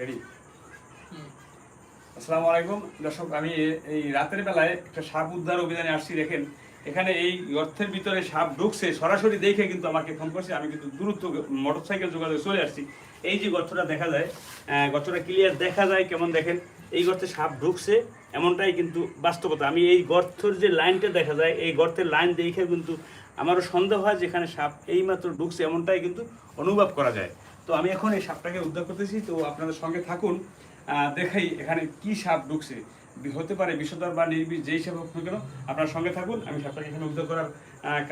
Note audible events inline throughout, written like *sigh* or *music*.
Ready আসসালামু আলাইকুম। দর্শক, আমি এই রাতের বেলায় একটা সাপ উদ্ধার অভিযানে আসছি, দেখেন। এখানে এই গর্তের ভিতরে সাপ ঢুকছে, সরাসরি দেখে কিন্তু আমাকে ফোন করছে। আমি কিন্তু দ্রুত মোটরসাইকেল যোগাযোগ চলে আসছি। এই যে গর্তটা দেখা যায় গর্তটা ক্লিয়ার দেখা যায়, কেমন দেখেন? এই গর্তে সাপ ঢুকছে, এমনটাই কিন্তু বাস্তবতা। আমি এই গর্তের যে লাইনটা দেখা যায়, এই গর্তের লাইন দেখে কিন্তু আমারও সন্দেহ হয় যেখানে সাপ এইমাত্র ঢুকছে, এমনটাই কিন্তু অনুভব করা যায়। তো আমি এখন এই সাপটাকে উদ্ধার করতেছি, তো আপনাদের সঙ্গে থাকুন। দেখাই এখানে কি সাপ ঢুকছে। হতে পারে বিষধর বা নির্বিষ, যেই সাপ হোক কেন, আপনার সঙ্গে থাকুন। আমি সাপটাকে এখানে উদ্ধার করার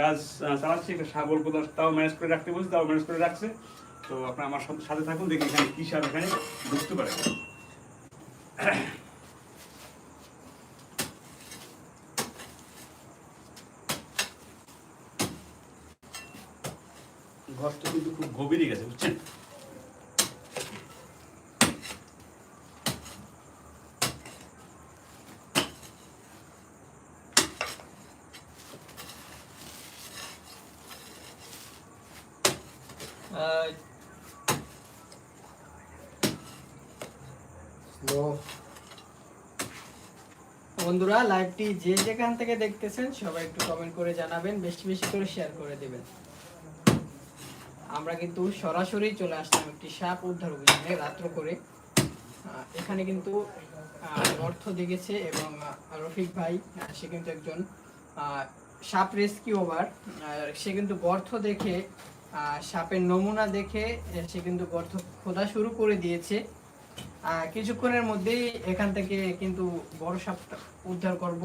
কাজ চালাচ্ছি। একটা সাপ অল্প দশ তাও ম্যানেজ করে রাখতে বলছি, তাও ম্যানেজ করে রাখছে। তো আপনার আমার সাথে থাকুন, দেখি এখানে কি সাপ এখানে ঢুকতে পারে। ঘরটা কিন্তু খুব গভীরই গেছে, বুঝছেন? বন্ধুরা লাইভটি যে যেখান থেকে দেখতেছেন, সবাই একটু কমেন্ট করে জানাবেন, বেশি বেশি করে শেয়ার করে দিবেন। আমরা কিন্তু সরাসরি চলে আসলাম একটি সাপ উদ্ধার অভিযানে, রাত্র করে। এখানে কিন্তু অর্থ দেখেছে এবং রফিক ভাই সে কিন্তু একজন সাপ রেস্কিউ ওভার সে কিন্তু গর্ত দেখে সাপের নমুনা দেখে সে কিন্তু গর্ত খোদা শুরু করে দিয়েছে। কিছুক্ষণের মধ্যেই এখান থেকে কিন্তু বড় সাপটা উদ্ধার করব।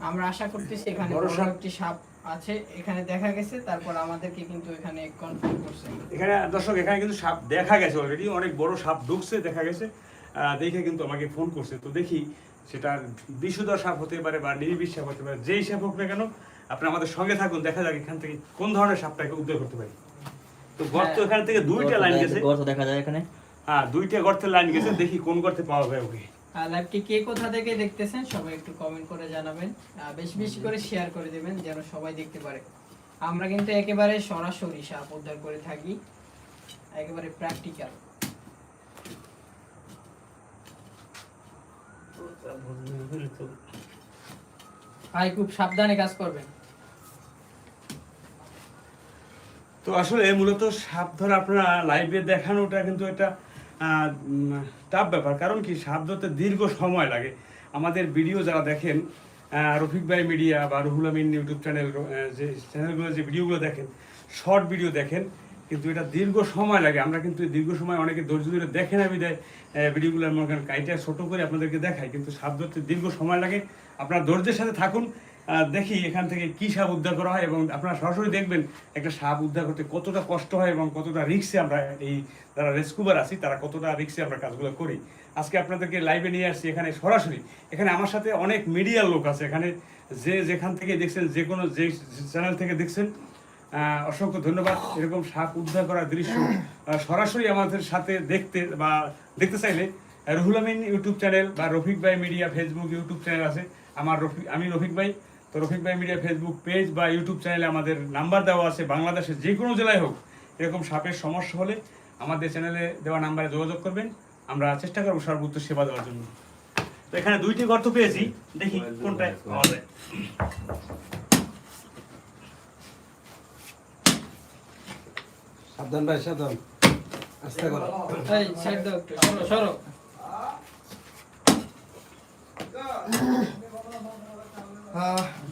আমরা আশা করতেছি এখানে বড় একটি সাপ আছে। এখানে দেখা গেছে তারপর আমাদেরকে কিন্তু এখানে কনফার্ম করছে। এখানে দর্শক এখানে কিন্তু সাপ দেখা গেছে অলরেডি অনেক বড় সাপ ঢুকছে দেখা গেছে। আহ, দেখে কিন্তু আমাকে ফোন করছে। তো দেখি সেটা বিষুদর সাপ হতে পারে বা নির্বিষ সাপ হতে পারে। যেই সাপ হোক না কেন আপনি আমাদের সঙ্গে থাকুন দেখা যাক এখান থেকে কোন ধরনের সাপটাকে উদ্ধার করতে পারি। তো গর্ত হ্যাঁ। এখান থেকে দুইটা লাইন গেছে। গর্ত দেখা যায় এখানে। হ্যাঁ দুইটা গর্তের লাইন গেছে দেখি কোন গর্তে পাওয়া যায় ওকে। লাইভটি কে কোথা থেকে দেখতেছেন সবাই একটু কমেন্ট করে জানাবেন। বেশি বেশি করে শেয়ার করে দিবেন যেন সবাই দেখতে পারে। আমরা কিন্তু একেবারে সরাসরি সাপ উদ্ধার করে থাকি একেবারে প্র্যাকটিক্যাল ভাই খুব সাবধানে কাজ করবেন। তো আসলে মূলত সাপ ধরা আপনারা লাইভে দেখানোটা কিন্তু একটা টাফ ব্যাপার। কারণ কি সাপ ধরতে দীর্ঘ সময় লাগে। আমাদের ভিডিও যারা দেখেন রফিক ভাই মিডিয়া বা রুহুল আমিন ইউটিউব চ্যানেল যে চ্যানেলগুলো যে ভিডিওগুলো দেখেন শর্ট ভিডিও দেখেন, কিন্তু এটা দীর্ঘ সময় লাগে। আমরা কিন্তু দীর্ঘ সময় অনেকে ধৈর্য ধরে দেখেন আমি দেয় ভিডিওগুলো মনে করেন কাইটা ছোটো করে আপনাদেরকে দেখাই। কিন্তু সাপ ধরতে দীর্ঘ সময় লাগে। আপনারা ধৈর্যের সাথে থাকুন। দেখি এখান থেকে কি সাপ উদ্ধার করা হয় এবং আপনারা সরাসরি দেখবেন একটা সাপ উদ্ধার করতে কতটা কষ্ট হয় এবং কতটা রিক্সে আমরা এই যারা রেস্কুবার আছি, তারা কতটা রিক্সে আমরা কাজগুলো করি। আজকে আপনাদেরকে লাইভে নিয়ে আসছি এখানে সরাসরি। এখানে আমার সাথে অনেক মিডিয়ার লোক আছে। এখানে যে যেখান থেকে দেখছেন, যে কোনো যে চ্যানেল থেকে দেখছেন অসংখ্য ধন্যবাদ। এরকম সাপ উদ্ধার করার দৃশ্য সরাসরি আমাদের সাথে দেখতে বা দেখতে চাইলে রুহুল আমিন ইউটিউব চ্যানেল বা রফিক ভাই মিডিয়া ফেসবুক ইউটিউব চ্যানেল আছে। আমার রফিক আমি রফিক ভাই। তো রফিক ভাই মিডিয়া ফেসবুক পেজ বা ইউটিউব চ্যানেলে আমাদের নাম্বার দেওয়া আছে বাংলাদেশের যে কোনো জেলায় হোক। এরকম সাপের সমস্যা হলে আমাদের চ্যানেলে দেওয়া নাম্বারে যোগাযোগ করবেন। আমরা চেষ্টা করব সর্বোচ্চ সেবা দেওয়ার জন্য। তো এখানে দুইটি গর্ত পেয়েছি। দেখি কোনটায় পাওয়া যায়। সাবধান ভাই সাবধান। আস্তে করো। এই সাইড দাও সরো।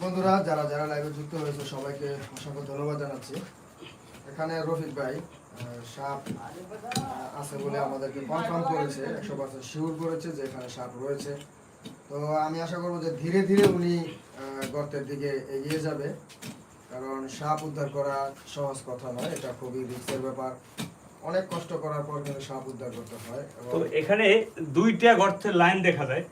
বন্ধুরা, যারা যারা লাইভে যুক্ত হয়েছে সবাইকে অসংখ্য ধন্যবাদ জানাচ্ছি। এখানে রফিক ভাই সাপ আছে বলে আমাদেরকে কনফার্ম করেছে, একশো পার্সেন্ট শিওর করেছে যে এখানে সাপ রয়েছে। তো আমি আশা করব যে ধীরে ধীরে উনি গর্তের দিকে এগিয়ে যাবে। কারণ সাপ উদ্ধার করা সহজ কথা নয়, এটা খুবই রিস্কের ব্যাপার। অনেক কষ্ট করার পর কিন্তু সাপ উদ্ধার করতে হয়। তো এখানে দুইটা গর্তের লাইন দেখা যায়।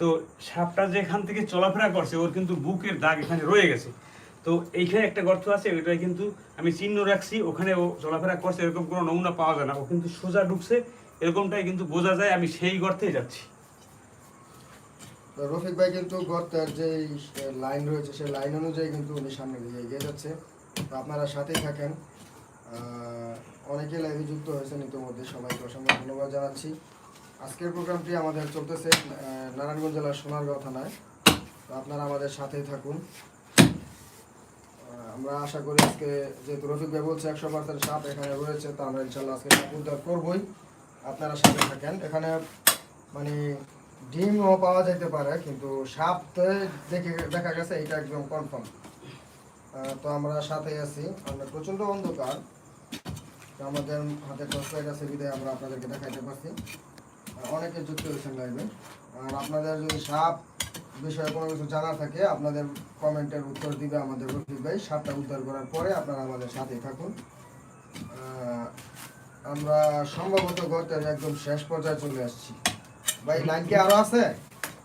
তো সাপটা যেখান থেকে চলাফেরা করছে ওর কিন্তু বুকের দাগ এখানে রয়ে গেছে। তো এইখানে একটা গর্ত আছে ওইটা কিন্তু আমি চিহ্ন রাখছি ওখানে ও চলাফেরা করছে এরকম কোনো নমুনা পাওয়া যায় না। ও কিন্তু সোজা ঢুকছে এরকমটাই কিন্তু বোঝা যায় আমি সেই গর্তেই যাচ্ছি। রফিক ভাই কিন্তু গর্তের যে লাইন রয়েছে সেই লাইন অনুযায়ী কিন্তু উনি সামনে দিকে এগিয়ে যাচ্ছে। তো আপনারা সাথেই থাকেন। আহ, অনেকেই লাইভে যুক্ত হয়েছেন ইতিমধ্যে সবাইকে অসংখ্য ধন্যবাদ জানাচ্ছি। আজকের প্রোগ্রামটি আমাদের চলতেছে নারায়ণগঞ্জ জেলার সোনারগাঁও থানায়। তো আপনারা আমাদের সাথেই থাকুন। আমরা আশা করি আজকে যেহেতু রফিক ভাই বলছে, একশো পার্সেন্ট সাপ এখানে রয়েছে, তা আমরা ইনশাল্লাহ আজকে সাপ উদ্ধার করবই। আপনারা সাথে থাকেন। এখানে মানে ডিমও পাওয়া যেতে পারে, কিন্তু সাপ দেখে, দেখা গেছে, এটা একদম কনফার্ম তো আমরা সাথে আছি। আমরা প্রচণ্ড অন্ধকার। আমাদের হাতে লাইট আছে বিধায় আমরা আপনাদেরকে দেখাইতে পারছি। অনেকে যুক্ত হয়েছেন লাইভে আর আপনাদের যদি সাপ বিষয়ে কোনো কিছু জানার থাকে আপনাদের কমেন্টের উত্তর দিবে আমাদের রফিক ভাই। সাপটা উদ্ধার করার পরে আপনারা আমাদের সাথে থাকুন। আমরা সম্ভবত গর্তের একদম শেষ পর্যায়ে চলে আসছি। ভাই লাইন কি আরও আছে?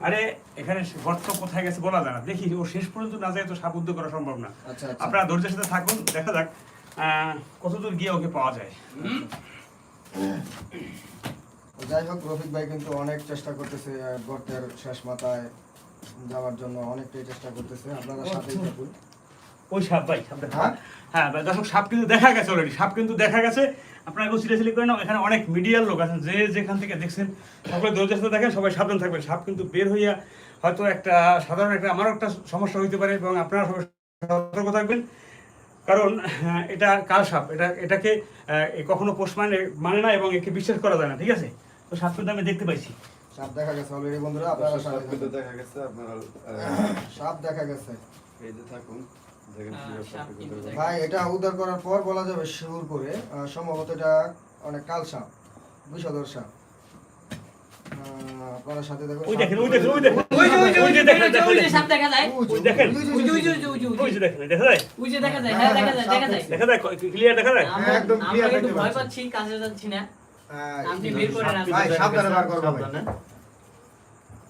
আরে এখানে গর্ত কোথায় গেছে বলা যায় না। দেখি ও শেষ পর্যন্ত না যায় তো সাপ উদ্ধার করা সম্ভব না। আচ্ছা আচ্ছা। আপনারা ধৈর্যের সাথে থাকুন দেখা যাক কতদূর গিয়ে ওকে পাওয়া যায়। যাই হোক রফিক ভাই কিন্তু অনেক চেষ্টা করতেছে গর্তের শেষ মাথায় যাওয়ার জন্য অনেকটাই চেষ্টা করতেছে। আপনারা সাথেই থাকুন। ওই সাপ ভাই সাপ দেখা। হ্যাঁ? হ্যাঁ ভাই, দর্শক সাপ কিন্তু দেখা গেছে অলরেডি সাপ কিন্তু দেখা গেছে। আপনারা কেউ সিরিয়াসলি করে নাও এখানে অনেক মিডিয়ার লোক আছেন যে যেখান থেকে দেখছেন সকলে ধৈর্যের সাথে দেখেন সবাই সাবধান থাকবেন। সাপ কিন্তু বের হইয়া হয়তো একটা সাধারণ একটা আমারও একটা সমস্যা হইতে পারে এবং আপনারা সবাই সতর্ক থাকবেন। কারণ হ্যাঁ, এটা কাল সাপ। এটা এটাকে আহ, কখনো পোষ মানে মানে না এবং একে বিশ্বাস করা যায় না ঠিক আছে? তো সাপ কিন্তু আমি দেখতে পাইছি। সাপ দেখা গেছে অলরেডি বন্ধুরা আপনারা কিন্তু দেখা গেছে আপনারা *laughs* সাপ দেখা গেছে। এই যে থাকুন সাপ ভাই এটা উদ্ধার করার পর বলা যাবে শিউর করে আহ, সম্ভবত এটা অনেক কাল সাপ। বিষধর সাপ ওই দেখেন ওই দেখেন ওই দেখেন ওই যে, ওই যে, ওই যে, দেখেন, ওই ওই যে সাপ দেখা যায় ওই দেখেন। ওই যে, ওই যে, ওই যে, ওই যে, ওই যে, ওই ওই যে। যে দেখেন দেখা যায় ওই যে দেখা যায় হ্যাঁ দেখা যায় দেখা যায় দেখা যায় ক্লিয়ার দেখা যায় একদম clear আমরা একটু ভয় পাচ্ছি। পাচ্ছি কাছে যাচ্ছি না আপনি বের করে ভাই সাবধানে বার করব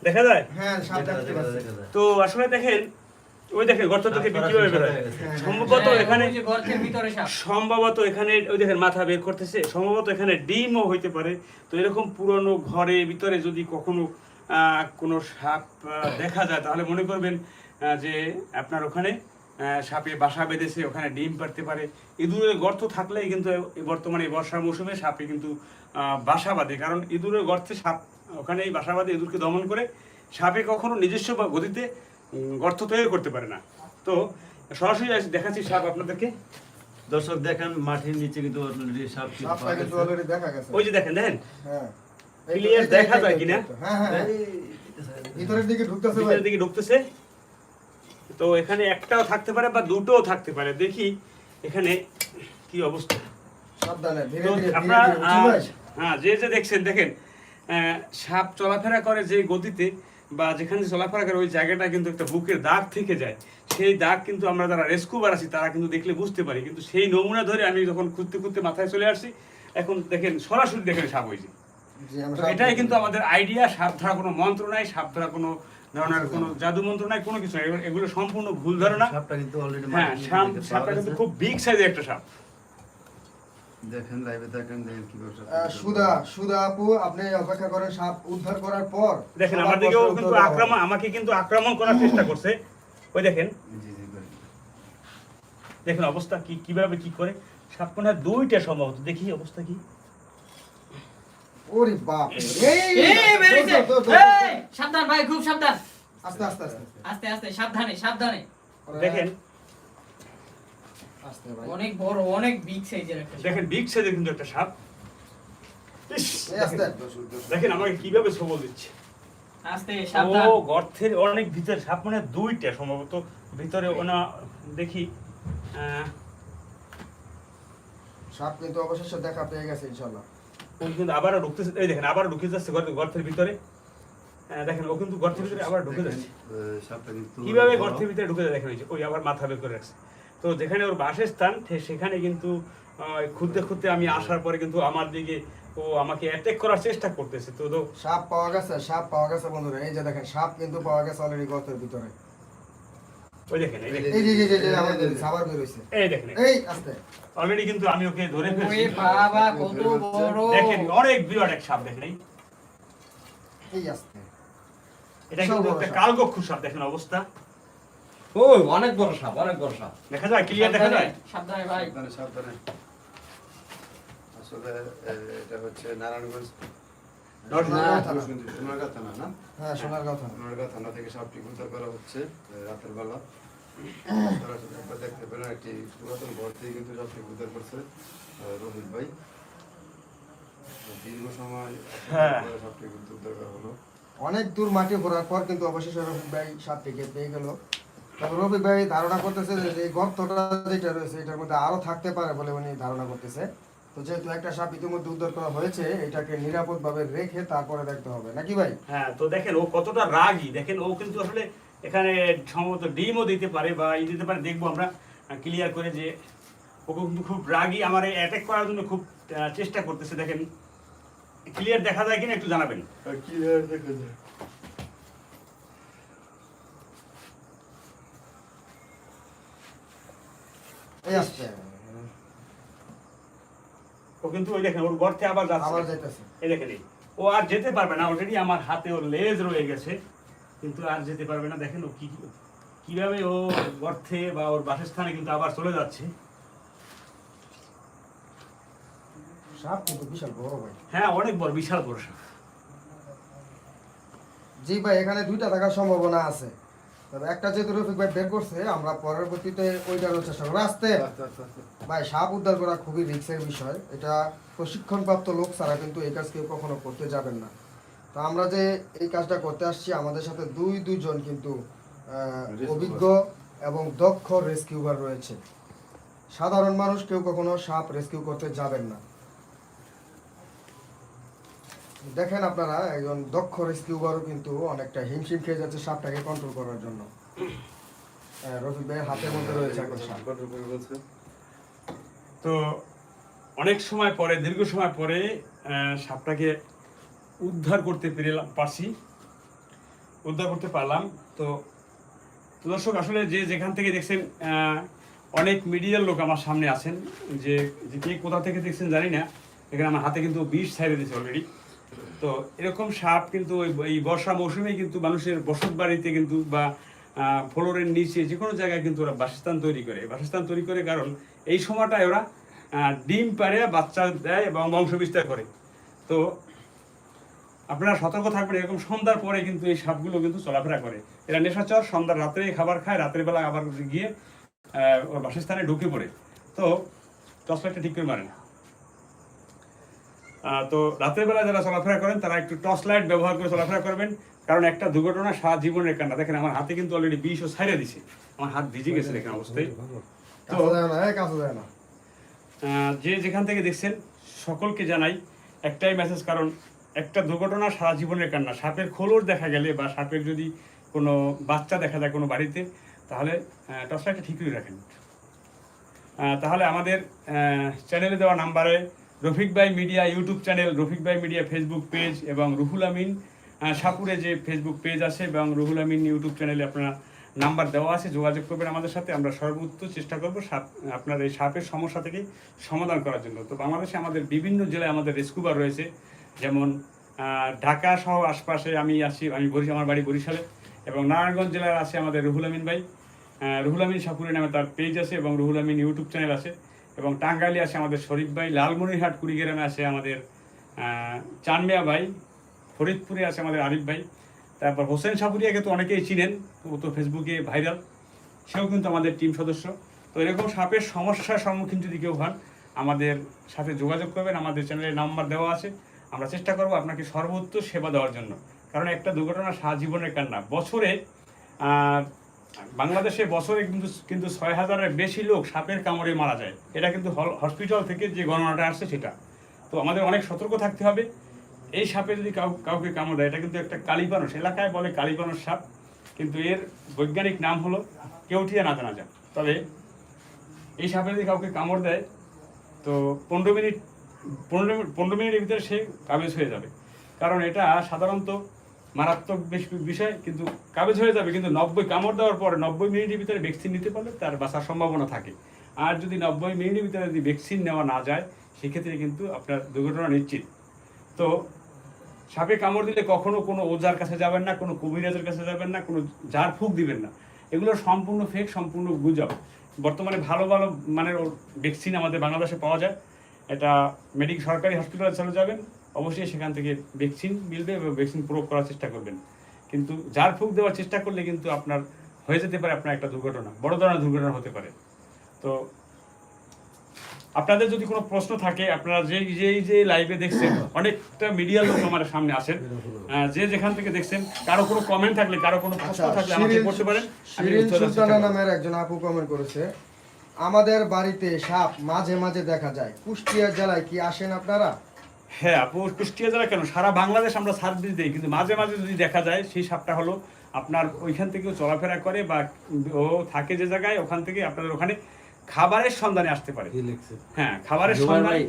দেখা যায় হ্যাঁ সাপ তো আসলে দেখেন ওই দেখেন গর্ত থেকে কীভাবে বের হয় হ্যাঁ, সম্ভবত হ্যাঁ, এখানে ওই যে গর্তের ভিতরে সাপ। সম্ভবত এখানে ওই দেখেন মাথা বের করতেছে। সম্ভবত এখানে ডিমও হইতে পারে। তো এরকম পুরনো ঘরে ভিতরে যদি কখনো কোনো সাপ দেখা যায় তাহলে মনে করবেন যে আপনার ওখানে আহ, সাপে বাসা বেঁধেছে ওখানে ডিম পারতে পারে। ইঁদুরের গর্ত থাকলেই কিন্তু বর্তমানে বর্ষা মৌসুমে সাপে কিন্তু আহ, বাসা বাঁধে। কারণ ইঁদুরের গর্তে সাপ ওখানেই বাসা বাঁধে ইঁদুরকে দমন করে। সাপে কখনো নিজস্ব বা গতিতে গর্ত তৈরি করতে পারে না। তো সরাসরি দেখাচ্ছি সাপ আপনাদেরকে। দর্শক দেখেন মাটির নিচে কিন্তু অলরেডি সাপ ওই যে দেখেন দেখেন। হ্যাঁ। তো, দেখা যায় কিনা? তো। এই, ভিতরের দিকে ঢুকতেছে ভিতরের দিকে ঢুকতেছে। তো এখানে একটাও থাকতে পারে বা দুটোও থাকতে পারে। দেখি এখানে কি অবস্থা। আপনারা। হ্যাঁ যে যে দেখছেন দেখেন আহ, সাপ চলাফেরা করে যে গতিতে বা যেখানে চলাফেরা করে ওই জায়গাটা কিন্তু একটা বুকের দাগ থেকে যায়। সেই দাগ কিন্তু আমরা যারা রেস্কুবার আছি তারা কিন্তু দেখলে বুঝতে পারি। কিন্তু সেই নমুনা ধরে আমি যখন খুঁজতে খুঁজতে মাথায় চলে আসছি এখন দেখেন সরাসরি দেখেন সাপ হয়েছে এটাই কিন্তু আমাদের আইডিয়া সাপ ধরা কোনো মন্ত্র নাই সাপ ধরা কোনো ধরনের কোনো জাদু মন্ত্র নাই কোনো কিছু নাই। এগুলো- এগুলো সম্পূর্ণ ভুল ধারণা। সাপটা কিন্তু অলরেডি হ্যাঁ সাপটা কিন্তু খুব বিগ সাইজের একটা সাপ। দেখেন লাইভে দেখেন দেখেন সাপ আহ, সুধা সুধা আপু আপনি অপেক্ষা করেন সাপ উদ্ধার করার পর দেখেন আমার দিকেও কিন্তু আক্রমণ আমাকে কিন্তু আক্রমণ করার চেষ্টা করছে। ওই দেখেন। জি জি করে। দেখেন অবস্থা কি কীভাবে কি করে? সাপ মনে হয় দুইটা সম্ভবত দেখি অবস্থা কি? ওরে বাপ এই বেরিয়েছে সাবধান ভাই খুব সাবধান। আস্তে আস্তে আস্তে। আস্তে আস্তে সাবধানে সাবধানে। দেখেন আস্তে ভাই অনেক বড় অনেক বিগ সাইজের একটা দেখেন বিগ সাইজের কিন্তু একটা সাপ। দেখেন। আমাকে কীভাবে সবল দিচ্ছে। আস্তে ও গর্তের অনেক ভিতরে সাপ মানে দুইটা সম্ভবত ভিতরে ওনা দেখি সাপ কিন্তু অবশেষে দেখা পেয়ে গেছে ইনশাআল্লাহ। ও কিন্তু আবারও ঢুকতেছে এই দেখেন আবার ঢুকে যাচ্ছে গর্তের ভিতরে। দেখেন ও কিন্তু গর্তের ভিতরে আবার ঢুকে যাচ্ছে। কীভাবে। গর্তের ভিতরে ঢুকে যায় দেখেন ওই ওই আবার মাথা বের করে রাখছে। তো যেখানে ওর বাসস্থান সেখানে কিন্তু খুঁজতে খুঁজতে আমি আসার পরে কিন্তু আমার দিকে ও আমাকে অ্যাটাক করার চেষ্টা করতেছে। তো সাপ পাওয়া গেছে সাপ পাওয়া গেছে বন্ধুরা। এই যে দেখেন সাপ কিন্তু পাওয়া গেছে অলরেডি গর্তের ভিতরে। ওই দেখেন এই দেখেন। এই যে যে যে যে আবার বের হইছে, আবার বের হইছে। এই দেখেন। এই আস্তে। অলরেডি কিন্তু আমি ওকে ধরে ফেলছি। ওরে বাবা কত বড়। দেখেন অনেক বিরাট এক সাপ দেখেন এই। এই আস্তে। এটা কিন্তু বড় একটা কালগক্ষু সাপ দেখেন অবস্থা। ও অনেক বড় সাপ অনেক বড় সাপ। দেখা যায় ক্লিয়ার দেখা যায়? সাবধানে ভাই। সাবধানে, সাবধানে। আসলে এটা হচ্ছে নারায়ণগঞ্জ সোনারগাঁও থানা। না? হ্যাঁ সোনারগাঁও থানা। সোনারগাঁ থানা থেকে সাপটি উদ্ধার করা হচ্ছে রাতের বেলা। সরাসরি দেখতে পেলেন একটি পুরাতন ঘর থেকে কিন্তু সাপটি উদ্ধার করছে রোহিত ভাই। দীর্ঘ সময় হ্যাঁ। পরে সাপটি কিন্তু উদ্ধার করা হলো। অনেক দূর মাটি ঘোরার পর কিন্তু অবশেষে রফিক ভাই সাপটিকে পেয়ে গেল। তবে রফিক ভাই ধারণা করতেছে যে এই গর্তটা যেটা রয়েছে এটার মধ্যে আরও থাকতে পারে বলে উনি ধারণা করতেছে। তো যেহেতু একটা সাপ ইতিমধ্যে উদ্ধার করা হয়েছে এটাকে নিরাপদভাবে রেখে তারপরে দেখতে হবে। নাকি ভাই? হ্যাঁ তো দেখেন ও কতটা রাগী। দেখেন ও কিন্তু আসলে এখানে সম্ভবত ডিমও দিতে পারে বা ই দিতে পারে। দেখব আমরা ক্লিয়ার করে যে ও কিন্তু খুব রাগী। আমার অ্যাটাক করার জন্য খুব চেষ্টা করতেছে। দেখেন ক্লিয়ার দেখা যায় কিনা একটু জানাবেন। আর কি আর দেখা যায়। ও কিন্তু ওই দেখেন ওর গর্তে আবার আবার যাচ্ছে এই দেখেন ও আর যেতে পারবে না অলরেডি আমার হাতে ওর লেজ রয়ে গেছে কিন্তু আর যেতে পারবে না। দেখেন ও কি কীভাবে ও গর্তে বা ওর বাসস্থানে কিন্তু আবার চলে যাচ্ছে। সাপ কিন্তু বিশাল বড় ভাই। হ্যাঁ অনেক বড় বিশাল বড় সাপ। জি ভাই এখানে দুইটা থাকার সম্ভাবনা আছে। তবে একটা যেহেতু রফিক ভাই বের করছে আমরা পরবর্তীতে ওইটার চেষ্টা করব আসতে! আচ্ছা আচ্ছা আচ্ছা। ভাই সাপ উদ্ধার করা খুবই রিস্কের বিষয়। এটা প্রশিক্ষণপ্রাপ্ত লোক ছাড়া কিন্তু এই কাজ কেউ কখনো করতে যাবেন না। তো আমরা যে এই কাজটা করতে আসছি আমাদের সাথে দুই দুইজন কিন্তু অভিজ্ঞ এবং দক্ষ রেস্কিউবার রয়েছে। সাধারণ মানুষ কেউ কখনো সাপ রেস্কিউ করতে যাবেন না। দেখেন আপনারা, একজন দক্ষ রেস্কিউবারও কিন্তু অনেকটা হিমশিম খেয়ে যাচ্ছে সাপটাকে কন্ট্রোল করার জন্য। রফিক ভাইয়ের হাতের মধ্যে রয়েছে তো অনেক সময় পরে, দীর্ঘ সময় পরে সাপটাকে উদ্ধার করতে পেরেলাম, পারছি। উদ্ধার করতে পারলাম। তো দর্শক, আসলে যে যেখান থেকে দেখছেন অনেক মিডিয়ার লোক আমার সামনে আছেন। যে যে কে কোথা থেকে দেখছেন জানি না। এখানে আমার হাতে কিন্তু বিষ ছাইড়ে দিয়েছে অলরেডি তো এরকম সাপ কিন্তু এই বর্ষা মৌসুমে কিন্তু মানুষের বসত বাড়িতে কিন্তু বা ফ্লোরের নিচে যে কোনো জায়গায় কিন্তু ওরা বাসস্থান তৈরি করে। বাসস্থান তৈরি করে কারণ এই সময়টায় ওরা ডিম পারে বাচ্চা দেয় এবং বংশ বিস্তার করে। তো আপনারা সতর্ক থাকবেন এরকম সন্ধ্যার পরে কিন্তু এই সাপগুলো কিন্তু চলাফেরা করে। এরা নেশাচর সন্ধ্যার রাত্রে খাবার খায় রাতের বেলা আবার গিয়ে ওর বাসস্থানে ঢুকে পড়ে। তো টর্চ ঠিক করে মারেন। আহ, তো রাতের বেলা যারা চলাফেরা করেন তারা একটু টর্চ লাইট ব্যবহার করে চলাফেরা করবেন। কারণ একটা দুর্ঘটনা সারা জীবনের কান্না। দেখেন আমার হাতে কিন্তু অলরেডি বিষও ছাইড়ে দিছে। আমার হাত ভিজে গেছে দেখেন অবস্থায়। তো যে যেখান থেকে দেখছেন সকলকে জানাই একটাই মেসেজ কারণ একটা দুর্ঘটনা সারা জীবনের কান্না। সাপের খোলর দেখা গেলে বা সাপের যদি কোনো বাচ্চা দেখা যায় কোনো বাড়িতে তাহলে টর্চ লাইটটা ঠিক করে রাখেন। তাহলে আমাদের চ্যানেলে দেওয়া নাম্বারে রফিক ভাই মিডিয়া ইউটিউব চ্যানেল, রফিক ভাই মিডিয়া ফেসবুক পেজ এবং রুহুল আমিন সাপুরে যে ফেসবুক পেজ আছে এবং রুহুল আমিন ইউটিউব চ্যানেলে আপনারা নাম্বার দেওয়া আছে, যোগাযোগ করবেন আমাদের সাথে। আমরা সর্বোচ্চ চেষ্টা করব সাপ, আপনার এই সাপের সমস্যা থেকে সমাধান করার জন্য। তো বাংলাদেশে আমাদের বিভিন্ন জেলায় আমাদের রেস্কুবার রয়েছে, যেমন ঢাকা সহ আশপাশে আমি আছি, আমি বরিশাল, আমার বাড়ি বরিশালে, এবং নারায়ণগঞ্জ জেলার আছে আমাদের রুহুল আমিন ভাই। রুহুল আমিন সাপুরে নামে তার পেজ আছে এবং রুহুল আমিন ইউটিউব চ্যানেল আছে। এবং টাঙ্গাইলে আছে আমাদের শরীফ ভাই, লালমনিরহাট কুড়িগ্রামে আছে আমাদের চানমিয়া ভাই, ফরিদপুরে আছে আমাদের আরিফ ভাই। তারপর হোসেন সাপুরিয়াকে তো অনেকেই চিনেন, ও তো ফেসবুকে ভাইরাল, সেও কিন্তু আমাদের টিম সদস্য। তো এরকম সাপের সমস্যার সম্মুখীন যদি কেউ হন, আমাদের সাথে যোগাযোগ করবেন, আমাদের চ্যানেলের নাম্বার দেওয়া আছে। আমরা চেষ্টা করব আপনাকে সর্বোচ্চ সেবা দেওয়ার জন্য। কারণ একটা দুর্ঘটনা সারা জীবনের কান্না। বছরে বাংলাদেশে বছরে কিন্তু কিন্তু ছয় হাজারের বেশি লোক সাপের কামড়ে মারা যায়। এটা কিন্তু হসপিটাল থেকে যে গণনাটা আসছে সেটা। তো আমাদের অনেক সতর্ক থাকতে হবে। এই সাপে যদি কাউ, কাউকে কামড় দেয়, এটা কিন্তু একটা কালীপানস। এলাকায় বলে কালীপানস সাপ। কিন্তু এর বৈজ্ঞানিক নাম হলো কেউটিয়া নাতা নাজা তবে এই সাপে যদি কাউকে কামড় দেয়, তো পনেরো মিনিট, পনেরো পনেরো মিনিটের ভিতরে সে কাবেজ হয়ে যাবে। কারণ এটা সাধারণত মারাত্মক বেশ বিষয়, কিন্তু কাবেজ হয়ে যাবে। কিন্তু নব্বই কামড় দেওয়ার পরে নব্বই মিনিটের ভিতরে ভ্যাকসিন নিতে পারলে তার বাঁচার সম্ভাবনা থাকে। আর যদি নব্বই মিনিটের ভিতরে যদি ভ্যাকসিন নেওয়া না যায়, সেক্ষেত্রে কিন্তু আপনার দুর্ঘটনা নিশ্চিত। তো সাপে কামড় দিলে কখনো কোনো ওজার কাছে যাবেন না, কোনো কবিরাজের কাছে যাবেন না, কোনো জার ফুক দিবেন না। এগুলো সম্পূর্ণ ফেক সম্পূর্ণ গুজব। বর্তমানে ভালো ভালো মানের ভ্যাকসিন আমাদের বাংলাদেশে পাওয়া যায়। এটা মেডিক সরকারি হসপিটালে চলে যাবেন। অবশ্যই সেখান থেকে ভ্যাকসিন মিলবে এবং ভ্যাকসিন প্রয়োগ করার চেষ্টা করবেন। কিন্তু যার ফুক দেওয়ার চেষ্টা করলে কিন্তু আপনার হয়ে যেতে পারে আপনার একটা দুর্ঘটনা বড় ধরনের দুর্ঘটনা হতে পারে। তো আপনাদের যদি কোনো প্রশ্ন থাকে আপনারা যে যে যে লাইভে দেখছেন অনেকটা মিডিয়া লোক আমার সামনে আসেন যে যেখান থেকে দেখছেন কারও কোনো কমেন্ট থাকলে কারও কোনো প্রশ্ন আচ্ছা থাকলে আমাকে করতে পারেন সুলতানা নামের একজন আপু কমেন্ট করেছে আমাদের বাড়িতে সাপ মাঝে মাঝে দেখা যায়। কুষ্টিয়া জেলায় কি আসেন আপনারা? হ্যাঁ আপু কুষ্টিয়া জেলা কেন? সারা বাংলাদেশ আমরা সার্ভিস দিই কিন্তু মাঝে মাঝে যদি দেখা যায় সেই সাপটা হলো আপনার ওইখান থেকেও চলাফেরা করে বা ও থাকে যে জায়গায় ওখান থেকে আপনাদের ওখানে খাবারের সন্ধানে আসতে পারে। হ্যাঁ খাবারের সন্ধানে ভাই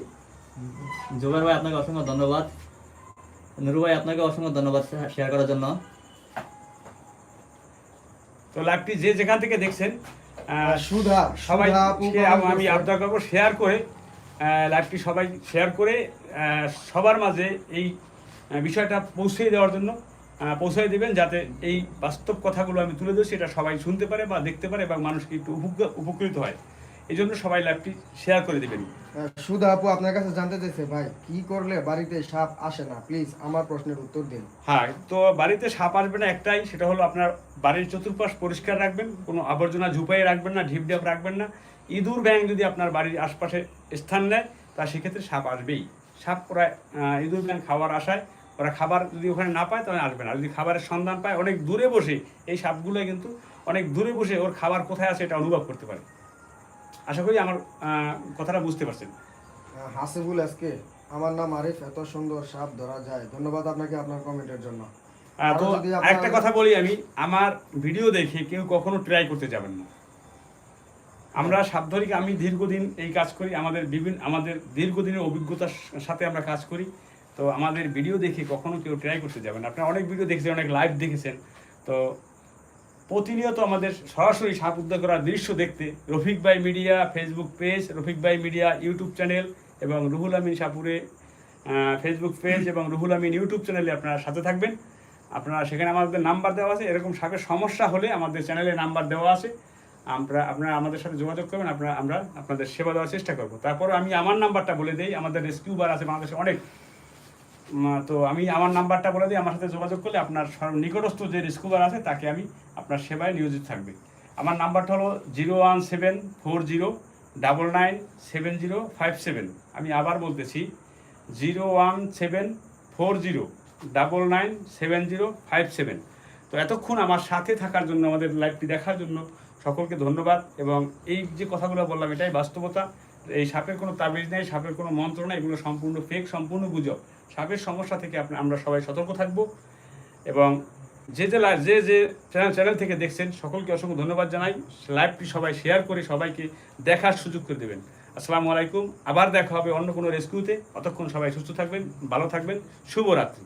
ভাই আপনাকে অসংখ্য ধন্যবাদ। নুরু ভাই আপনাকে অসংখ্য ধন্যবাদ শেয়ার করার জন্য। তো লাইভটি যে যেখান থেকে দেখছেন সুধা সবাই আমি আবদার করব শেয়ার করে লাইভটি সবাই শেয়ার করে সবার মাঝে এই বিষয়টা পৌঁছে দেওয়ার জন্য আহ, দেবেন যাতে এই বাস্তব কথাগুলো আমি তুলে ধরছি এটা সবাই শুনতে পারে বা দেখতে পারে এবং মানুষকে একটু উপকৃত হয়। এই জন্য সবাই লাইভটি শেয়ার করে দিবেন। সুধা আপু আপনার কাছে জানতে চাইছে ভাই কি করলে বাড়িতে সাপ আসে না? প্লিজ আমার প্রশ্নের উত্তর দিন। হ্যাঁ তো বাড়িতে সাপ আসবে না একটাই সেটা হলো আপনার বাড়ির চতুর্পাশ পরিষ্কার রাখবেন কোনো আবর্জনা ঝুপাই রাখবেন না ঢিপ ঢাপ রাখবেন না। ইঁদুর ব্যাং যদি আপনার বাড়ির আশপাশে স্থান নেয় তা সেক্ষেত্রে সাপ আসবেই। সাপ ওরা ইঁদুর ব্যাং খাওয়ার আশায় ওরা খাবার যদি ওখানে না পায় তাহলে আসবে না। যদি খাবারের সন্ধান পায় অনেক দূরে বসে এই সাপগুলো কিন্তু অনেক দূরে বসে ওর খাবার কোথায় আছে এটা অনুভব করতে পারে। আশা করি আমার কথাটা বুঝতে পারছেন। হাসিবুল আজকে আমার নাম আরিফ এত সুন্দর সাপ ধরা যায়। ধন্যবাদ আপনাকে আপনার কমেন্টের জন্য। তো একটা কথা বলি আমি আমার ভিডিও দেখে কেউ কখনো ট্রাই করতে যাবেন না। আমরা সাবধানিক আমি দীর্ঘদিন এই কাজ করি, আমাদের বিভিন্ন, আমাদের দীর্ঘদিনের অভিজ্ঞতার সাথে আমরা কাজ করি। তো আমাদের ভিডিও দেখে কখনো কেউ ট্রাই করতে যাবেন আপনারা অনেক ভিডিও দেখেছেন, অনেক লাইভ দেখেছেন। তো প্রতিনিয়ত আমাদের সরাসরি সাপ উদ্ধার করার দৃশ্য দেখতে রফিক ভাই মিডিয়া ফেসবুক পেজ রফিক ভাই মিডিয়া ইউটিউব চ্যানেল এবং রুহুল আমিন সাপুরে ফেসবুক পেজ এবং রুহুল আমিন ইউটিউব চ্যানেলে আপনারা সাথে থাকবেন। আপনারা সেখানে আমাদের নাম্বার দেওয়া আছে। এরকম সাপের সমস্যা হলে আমাদের চ্যানেলে নাম্বার দেওয়া আছে। আমরা, আপনারা আমাদের সাথে যোগাযোগ করবেন, আপনারা, আমরা আপনাদের সেবা দেওয়ার চেষ্টা করব। তারপর আমি আমার নাম্বারটা বলে দিই, আমাদের রেস্কিউ বার আছে বাংলাদেশে অনেক। তো আমি আমার নাম্বারটা বলে দিই, আমার সাথে যোগাযোগ করলে আপনার নিকটস্থ যে রেস্কিউবার আছে, তাকে আমি আপনার সেবায় নিয়োজিত থাকবে। আমার নাম্বারটা হলো zero one seven four zero double nine seven zero five seven. আমি আবার বলতেছি, zero one seven four zero double nine seven zero five seven. তো এতক্ষণ আমার সাথে থাকার জন্য, আমাদের লাইভটি দেখার জন্য সকলকে ধন্যবাদ এবং এই যে কথাগুলো বললাম, এটাই বাস্তবতা। এই সাপের কোনো তাবিজ নেই, সাপের কোনো মন্ত্র নেই, এগুলো সম্পূর্ণ ফেক সম্পূর্ণ গুজব। সাপের সমস্যা থেকে আপনি, আমরা সবাই সতর্ক থাকব এবং যে যে যে যে চ্যানেল চ্যানেল থেকে দেখছেন, সকলকে অসংখ্য ধন্যবাদ জানাই। লাইভটি সবাই শেয়ার করে সবাইকে দেখার সুযোগ করে দেবেন। আসসালামু আলাইকুম, আবার দেখা হবে অন্য কোনো রেস্কিউতে অতক্ষণ সবাই সুস্থ থাকবেন, ভালো থাকবেন। শুভরাত্রি।